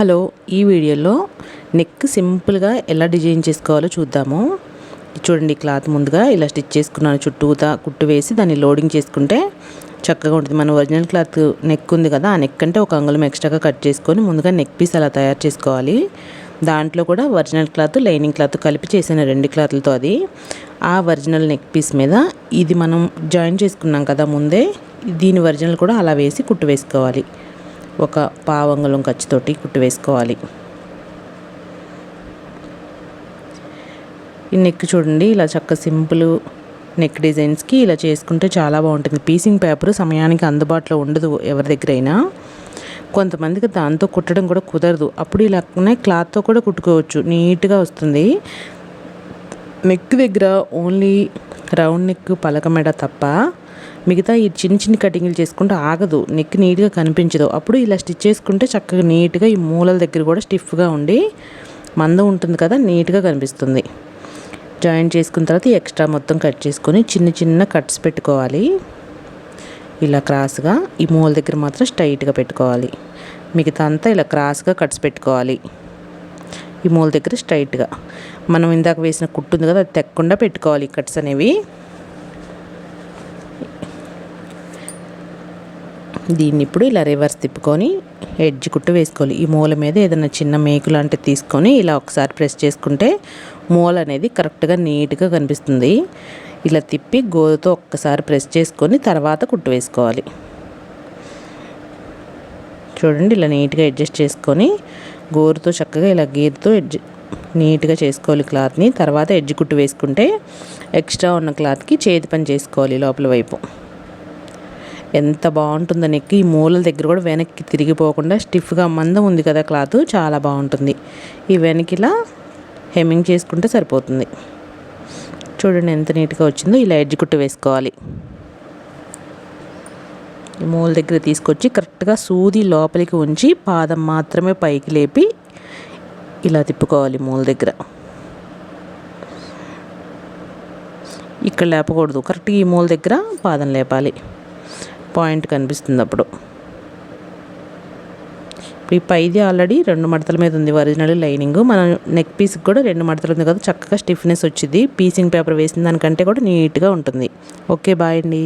Hello ఈ వీడియోలో neck సింపుల్గా ఎలా డిజైన్ చేసుకోవాలో చూద్దాము. చూడండి క్లాత్ ముందుగా ఇలా స్టిచ్ చేసుకున్నాను. చుట్టూతా కుట్టు వేసి దాన్ని లోడింగ్ చేసుకుంటే చక్కగా ఉంటుంది. మన ఒరిజినల్ క్లాత్ నెక్ ఉంది కదా ఆ నెక్ అంటే ఒక అంగుళం ఎక్స్ట్రాగా కట్ చేసుకొని ముందుగా నెక్ పీస్ అలా తయారు చేసుకోవాలి. దాంట్లో కూడా ఒరిజినల్ క్లాత్ లైనింగ్ క్లాత్ కలిపి చేసిన రెండు క్లాత్లతో అది. ఆ ఒరిజినల్ నెక్ పీస్ మీద ఇది మనం జాయిన్ చేసుకున్నాం కదా ముందే దీని ఒరిజినల్ కూడా అలా వేసి కుట్టు వేసుకోవాలి. ఒక పావంగుళం ఖర్చుతోటి కుట్టు వేసుకోవాలి ఈ నెక్ చూడండి ఇలా చక్క సింపుల్ నెక్ డిజైన్స్కి ఇలా చేసుకుంటే చాలా బాగుంటుంది. పీసింగ్ పేపర్ సమయానికి అందుబాటులో ఉండదు ఎవరి దగ్గరైనా. కొంతమందికి దాంతో కుట్టడం కూడా కుదరదు. అప్పుడు ఇలానే క్లాత్తో కూడా కుట్టుకోవచ్చు. నీట్గా వస్తుంది. నెక్ దగ్గర ఓన్లీ రౌండ్ నెక్ పలక మెడ తప్ప మిగతా ఈ చిన్న చిన్న కటింగ్లు చేసుకుంటే ఆగదు నెక్ నీట్గా కనిపించదు. అప్పుడు ఇలా స్టిచ్ చేసుకుంటే చక్కగా నీట్గా ఈ మూలల దగ్గర కూడా స్టిఫ్గా ఉండి మందం ఉంటుంది కదా నీట్గా కనిపిస్తుంది. జాయిన్ చేసుకున్న తర్వాత ఎక్స్ట్రా మొత్తం కట్ చేసుకొని చిన్న చిన్న కట్స్ పెట్టుకోవాలి. ఇలా క్రాస్గా ఈ మూల దగ్గర మాత్రం స్ట్రైట్గా పెట్టుకోవాలి. మిగతా అంతా ఇలా క్రాస్గా కట్స్ పెట్టుకోవాలి. ఈ మూల దగ్గర స్ట్రైట్గా. మనం ఇందాక వేసిన కుట్టు ఉంది కదా అది తెక్కకుండా పెట్టుకోవాలి కట్స్ అనేవి. దీన్ని ఇప్పుడు ఇలా రివర్స్ తిప్పుకొని ఎడ్జ్ కుట్టు వేసుకోవాలి. ఈ మూల మీద ఏదైనా చిన్న మేకు లాంటిది తీసుకొని ఇలా ఒకసారి ప్రెస్ చేసుకుంటే మూల అనేది కరెక్ట్గా నీట్గా కనిపిస్తుంది. ఇలా తిప్పి గోరుతో ఒక్కసారి ప్రెస్ చేసుకొని తర్వాత కుట్టు వేసుకోవాలి. చూడండి ఇలా నీట్గా అడ్జస్ట్ చేసుకొని గోరుతో చక్కగా ఇలా గీరుతో ఎడ్జ్ నీట్గా చేసుకోవాలి క్లాత్ని తర్వాత ఎడ్జ్ కుట్టు వేసుకుంటే ఎక్స్ట్రా ఉన్న క్లాత్కి చేతి పని చేసుకోవాలి లోపల వైపు. ఎంత బాగుంటుందో నెక్ ఈ మూలల దగ్గర కూడా వెనక్కి తిరిగిపోకుండా స్టిఫ్గా మందం ఉంది కదా క్లాత్ చాలా బాగుంటుంది. ఈ వెనకిలా హెమ్మింగ్ చేసుకుంటే సరిపోతుంది. చూడండి ఎంత నీట్గా వచ్చిందో ఇలా ఎడ్జ్ కుట్టు వేసుకోవాలి. ఈ మూల దగ్గర తీసుకొచ్చి కరెక్ట్గా సూది లోపలికి ఉంచి పాదం మాత్రమే పైకి లేపి ఇలా తిప్పుకోవాలి మూల దగ్గర. ఇక్కడ లేపకూడదు. కరెక్ట్గా ఈ మూల దగ్గర పాదం లేపాలి. పాయింట్ కనిపిస్తుంది అప్పుడు ఈ పైది ఆల్రెడీ రెండు మడతల మీద ఉంది ఒరిజినల్ లైనింగ్. మన నెక్ పీస్కి కూడా రెండు మడతలు ఉంది కదా చక్కగా స్టిఫ్నెస్ వచ్చింది పీసింగ్ పేపర్ వేసిన దానికంటే కూడా నీట్గా ఉంటుంది. ఓకే బాయ్ అండి.